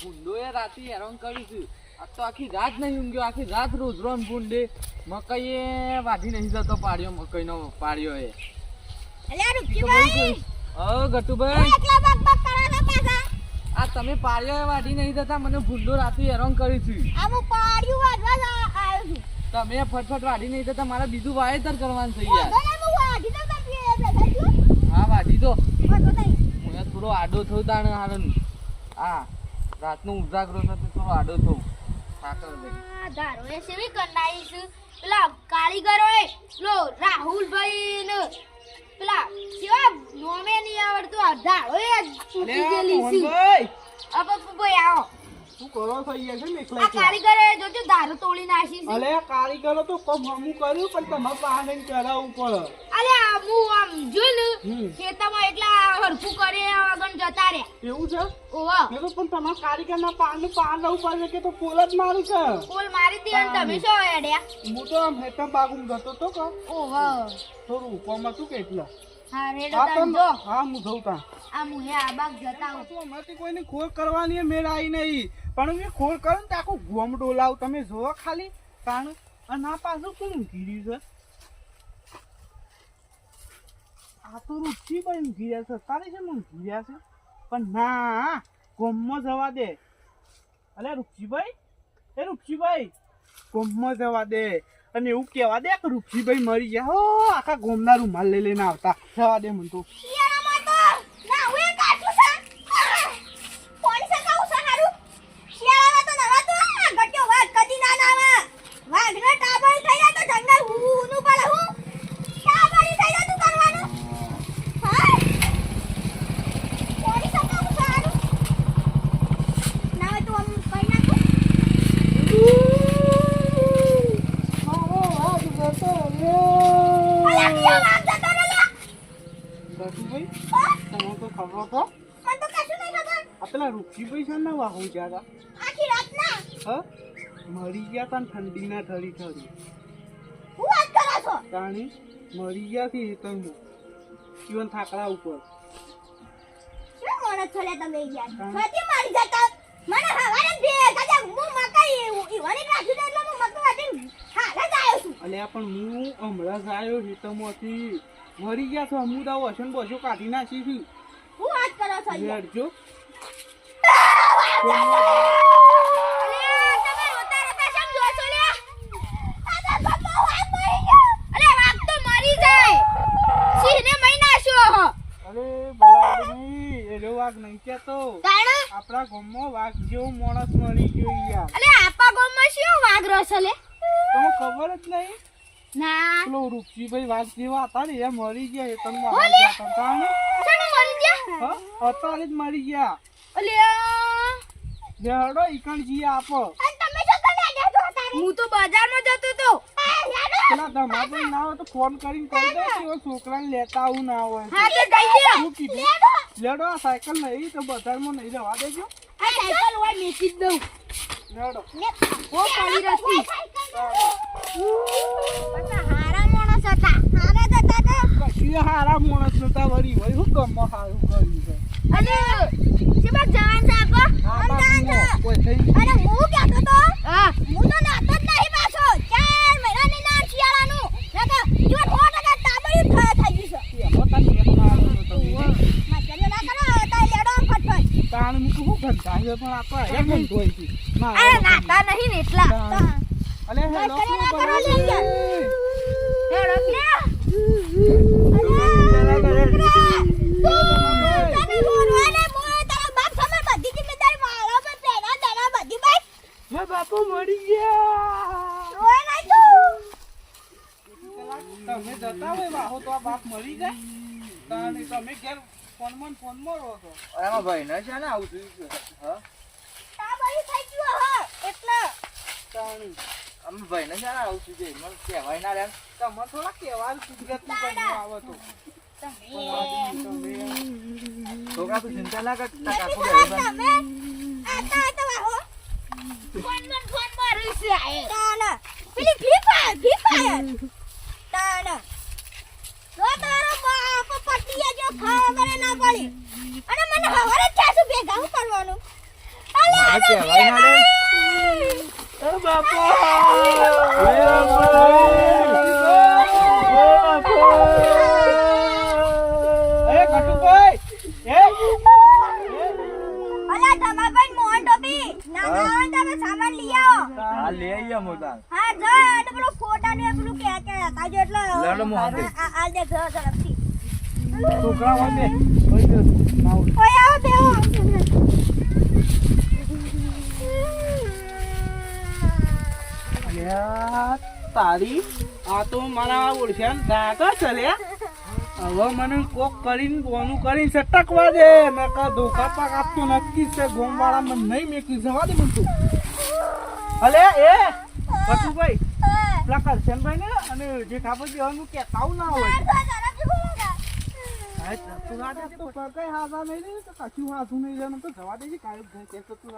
ભૂંડોએ રાતે હેરાન કર્યું છે. આ તો આખી રાત નહીં ઊંઘ્યો આખી રાત રોજરો ને ભૂંડે. મકાઈએ વાઢી નહીં જતો પાડ્યો મકઈનો પાડ્યો એ. ઓ ગટુભાઈ! આ તમે પાડ્યો વાઢી નહીં જતા મને ભૂંડો રાતે હેરાન કર્યું છે. તમે ફટફટ વાઢી નહીં જતા મારે બીજું વાવેતર કરવાનું થઈ નહીં, હું વાઢી દો. હું થોડો આડો થયો તાણ હારણ હા. રાતનો ઉજાગરો થતો થોડો આડો થયું સાકર આ ધારો એ સેવી કર છે. પેલા કારીગરો એ પેલો રાહુલભાઈ ને પેલા કેવા નોમે નહીં આવડતું આ ધારો એ ચૂકી ગયેલી છે. પપ્પુ ભાઈ આવો. શું કરો થઈ છે ને એકલા? કારીગરો એ જોજો ધારો તોડી નાખી છે. અલે કારીગરો તો કોમ હમું કર્યું પણ તમારે પાસે જઈને કરાવવું પડે. અલે હું આમ હમ. ને ખેતરમાં એટલા હરખું કરે આગળ જતા રે એવું છે? ઓવા મેં તો પણ તમારા કારીગરના પાનનું પાન રહેવું પડે કે તો પોલ જ મારું છે? પોલ મારી દી અને તમે શું એડ્યા હું તો આમ હેઠળ બાગુમ જતો તો કે? ઓવા થોડું કોમ તું કે એટલા? હા રેડો તાન જો. હા હું જઉં તાં આ મુહે આ બાગ જતા હું. તો અમારથી કોઈને ખોર કરવાની મેળ આવી નહીં પણ મેં ખોર કરું ને આખું ગોમ ડોલાવ. તમે જોવો ખાલી કારણ અને આ પાછું કોણ ઊંઘી છે? આ તો રૂચી છે. તારે છે ઊંઘી રહ્યા છે? પણ ના ગોમમાં જવા દે. અલે રૂપસીભાઈ એ રૂપસીભાઈ ગોમમાં જવા દે. અને એવું કહેવા દે કે રૂપસીભાઈ મરી ગયા. હો, આખા ગોમના રૂમાલ લઈ લઈને આવતા. જવા દે મને તો શિયાળામાં તો નાહવું એ કાચું છે. આહ! કોણ છે કહું છે હારું? શિયાળામાં તો નહાતું આ ગટ્યો વાઘ કદી ના નાવે. વાઘને ટાબડી થઈ જાય તો જંગલ ઊ- ઊનું પડે હું. ટાબડી થઈ જાય તું કરવાનું. હાય! કોણ છે કહું છે હારું? નાવે તું આમ કરી નાખું. અલા, કયો વાઘ જતો રે લ્યા? રઘુભાઈ હા? તમને તો ખબર તો તો આ પેલા રૂપસીભાઈ છે ને વાહુ ગયા હતા હ? મરી ગયા તા ને ઠંડીના ઠરી ઠરી તાણી મરી ગયા થી હેતરમાં જીવન થાકડા ઉપર. પણ હું હમણાં જ આવ્યો હેતરમાંથી મરી ગયા છો હું દાવ વસન બસો કાઢી નાખી છું. હું વાત કરો છો યાર લેડજો અલે તમે રોતા રોતા કેમ જો છો લે આ તો ગપ્પો વાગ મરી ગયો અલે વાગ તો મરી જાય. સિંહને મઈ નાખ્યો. હો અરે બલાદમી એનો વાઘ નહીં કહેતો. કારણ આપણા ગામમાં વાઘ જેવો માણસ મરી ગયો યાર. અલે આપણા ગામમાં શું વાઘ રસો લે તમને ખબર જ નહીં? ના. પેલો રૂપસીભાઈ વાઘ જેવા હતા ને એ મરી ગયા એ ઓલે! આવી હતા તાણે. મરી ગયા? હા અત્યારે જ મરી ગયા. અલે ઈકણ ઈકણજી આપો. તમે શું કરવા જતો હતા હું તો બજારમાં જતો તો પેલા ધમાકે ના હોય તો ફોન કરીને કહી દે કે છોકરાને લેતા આવું ના હોય. હા તો જઈ દે. શું કીધું. લેડો! આ સાયકલ નહીં તો બજારમાં નહીં જવા દેજો. આ સાયકલ હોય મેકી જ દઉં લેડો ઓ પડી હારા માણસ હતા. હારા હતા તો. કશી હારા માણસ નતા વળી વળી હું ગમમાં સારું કર્યું છે? અને શેમાં જવાન છે આપો છે. બાપુનો કોઈ થઈ અને હું કહેતો તો હા. હું તો નાતો જ નહીં પાછો. ચાર મહિનાની ના શિયાળાનું. નકર જો સો ટકા તાબડ્યું થઈ થઈ ગયું છે. એમાં તાર લેખમાં તો તમે. ના કરો તો લેડો ફટફટ. તાણ મૂકું શું ઘંટા પણ આપણે એમ જ ધોઈ છે ના અરે નાતા નહીં ને એટલા. અલે હેલો કરે શું છે? બાપુ મરી ગયા. તમે જતા હોય વાહો તો આ બાપ મરી જાય. તમે ઘેર ફોનમાં ફોનમાં રહો છો. એમાં ભાઈ ને છે ને આવું થયું છે. હા? તાણી અમે ભાઈ ને આવું છું મને કહેવાય ના રે. તમે થોડા કહેવાનું કુદરતી બનવું આવે તો. છોકરા તું ચિંતા ના કર. કાકુ ના અને મને હવારે ભેગા હું કરવાનું. અલે ના રે. એ બાપા એ બાપા એ ગટુભાઈ એ અલા તમાર ભાઈ મોહન ટોપી ના ના આવે ને તમે સામાન લઈ આવો હા લે આઈએ મોટા હા જા અને પેલું ફોટા ને પેલું કે કે હતા જો એટલે લેવડો હું હાથે. આ આ દે ઘર તરફથી તારી આ તો મારા ઓળખ્યા ગાગા ચલ્યા હવે મને કોક કરીને ગોનું કરીને ટકવા દે મેં કા ધોકા પાક આપતો નક્કી છે ગોમવાળા મને નહીં મેકી જવા દે મને તું અલે એ કટુભાઈ પેલા કરશનભાઈ ને? અને જે ખાપજી હોય હું કાઉ ના હોય તું હાથા નહીં રે, તો કશું હાથું નહીં જાય, તો જવા દેજે કાયમ થાય કે તું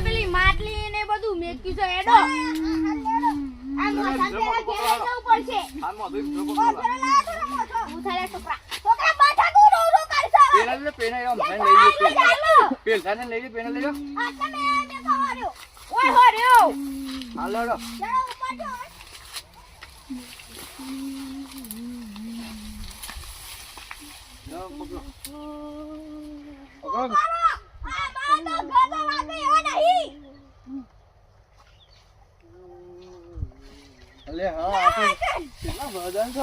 પેલી માટલી ને બધું મેક્યું છે એડો આ મોસ આમ પેલા ઘેર જવું પડશે આ મોઢું જોકો ઓ ઘરે લાવો છો ને મોસો ઉથારે છોકરા છોકરા પાછા તું રો રો કરશો પેલા લે પેલા એમ ભાઈ લઈ લે ચાલો પેલા ને લઈ લે પેલા લઈ લો ઓય હોર્યો હાલો નહીં. અલે હા કેટલા વજન છે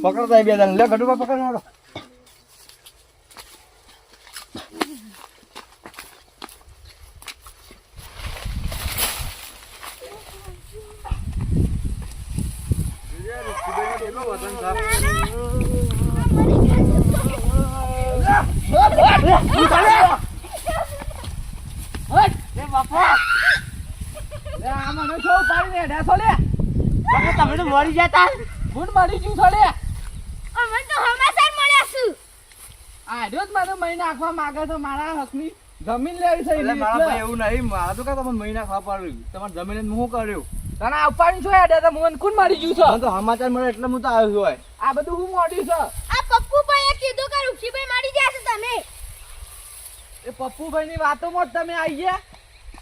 હવે તો. મે કહાર્યો પકડો તાઈ બે જણ લે ગઢુમાં પકડવાનો તમે તો મળી જતા. અમે તો હમાસર મળ્યા છું આડ્યો જ મારો મહિના નાખવા માંગે છે મારા હકની જમીન લેવી છે એટલે મારા ભાઈ એવું નહીં મારા તો કા તમને મહિના નાખવા પડ્યું. તમારે જમીન હું કર્યું. તને આ ઉપાડી છો યાર તો મને કોણ મારી ગયું છે? તો સમાચાર મળે એટલે હું તો આવ્યો છું આ બધું હું મોડ્યું છે? આ પપ્પુભાઈએ કીધું કે ઋષિભાઈ મારી ગયા છે તમે. એ પપ્પુભાઈ ની વાતોમાં જ તમે આવી ગયા?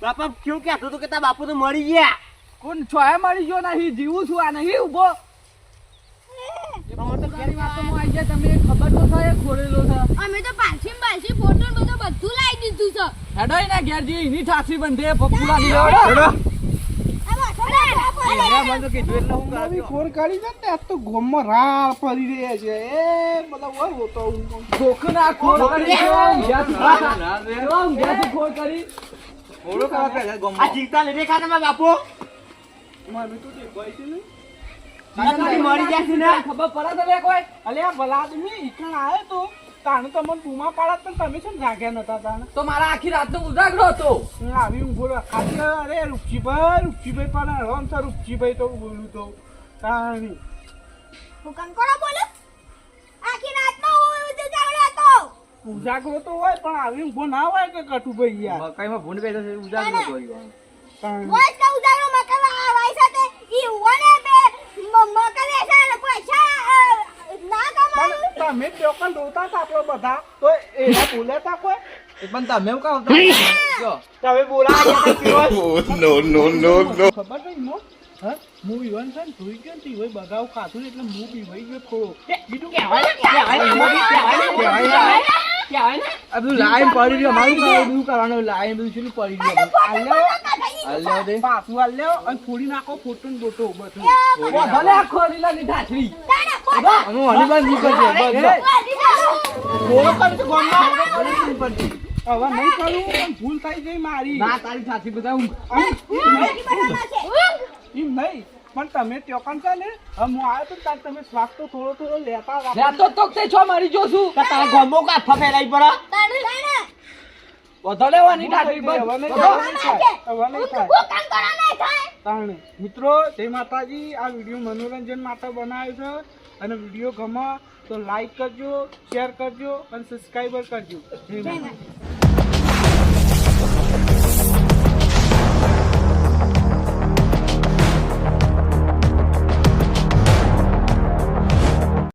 બાપા કેવું કે હતું કે તારા બાપુ તો મરી ગયા? કોણ છોય મરી ગયો નહીં જીવું છું આ નહીં ઊભો તો કેરી વાતોમાં ગયા તમે ખબર તો થાય ખોરેલો છે. અમે તો પાછી પાછી ફોટો બધું બધું લાવી દીધું છે. હેડો એના ઘેર જે એની ઠાસી બંધે પપ્પુલા ની હેડો બાપુ. મને તો દેખાય છે ને. મરી ગયા છે ને? ખબર પડે તને કોઈ? અલે આ ભલા આદમી ઈકણ આયો તો. તાણે તમને બૂમા પાડત પણ તમે છે જાગ્યા નતા તાણે. તો મારા આખી રાતનો ઉજાગરો હતો. હું આવી ઊંઘો ખાલી અરે રૂપજીભાઈ રૂપજીભાઈ પણ રોમ છે રૂપજીભાઈ તો બોલું તો. તાણી. હું કંકોડો બોલું? આખી રાતનો ઉજાગરો હતો. ઉજાગરો તો હોય પણ આવી ઊંઘો ના હોય કે કટુભાઈ યાર? મકાઈમાં ભૂંડ બેઠો છે ઉજાગરો હોય. તાણી. ઉજાગરો મકાવા વાય સાથે ઈ ઉવાને બે મ- મકાવે છે ને પૈસા અ, ના તમે ચોકન રોતા હતા આપણે બધા. તો એ બોલ્યા કોઈ. પણ તમે એવું કહો જો. તમે બોલાવ્યા હતા કેવા? Oh, no, no, no, no. ખબર નહીં મો. હા? હું ઈવન છે ને જોઈ ગયો ને તો બગાવ ખાધું ને એટલે હું બીવાઈ ગયો થોડો. બીજું કહેવાય કહેવાય કહેવાય ને, કહેવાય ને, કહેવાય ને. આ બધું લાઈન પડી ગયો મારું બધું કરવાનું લાઈન બધું શું પડી ગયું આલ્યો, દે. પાછું આલ્યો અને ફોડી નાખો ફોટો ને બોટો બધું. ભલે આ ખોરીલા ની ઢાંચરી તારા પોતા અમે હનુમાન બસ બોલો તો. ભલે. હવે નહીં કરું પણ ભૂલ થઈ ગઈ મારી. ના તારી ઢાંચરી બધા હું એમ નહીં. પણ તમે ત્યોકન છે ને હવે હું આવ્યો તો તાર ત્યારે તમે શ્વાસ તો થોડો થોડો લેતા લેતો તો તે છો મારી જોશું છું તારે હવે નહીં બસ થાય, વધો. મિત્રો જય માતાજી આ વીડિયો મનોરંજન માટે બનાવ્યો છે. અને વીડિયો ગમે તો લાઈક કરજો શેર કરજો અને સબસ્ક્રાઈબર કરજો. જય માતાજી. માતા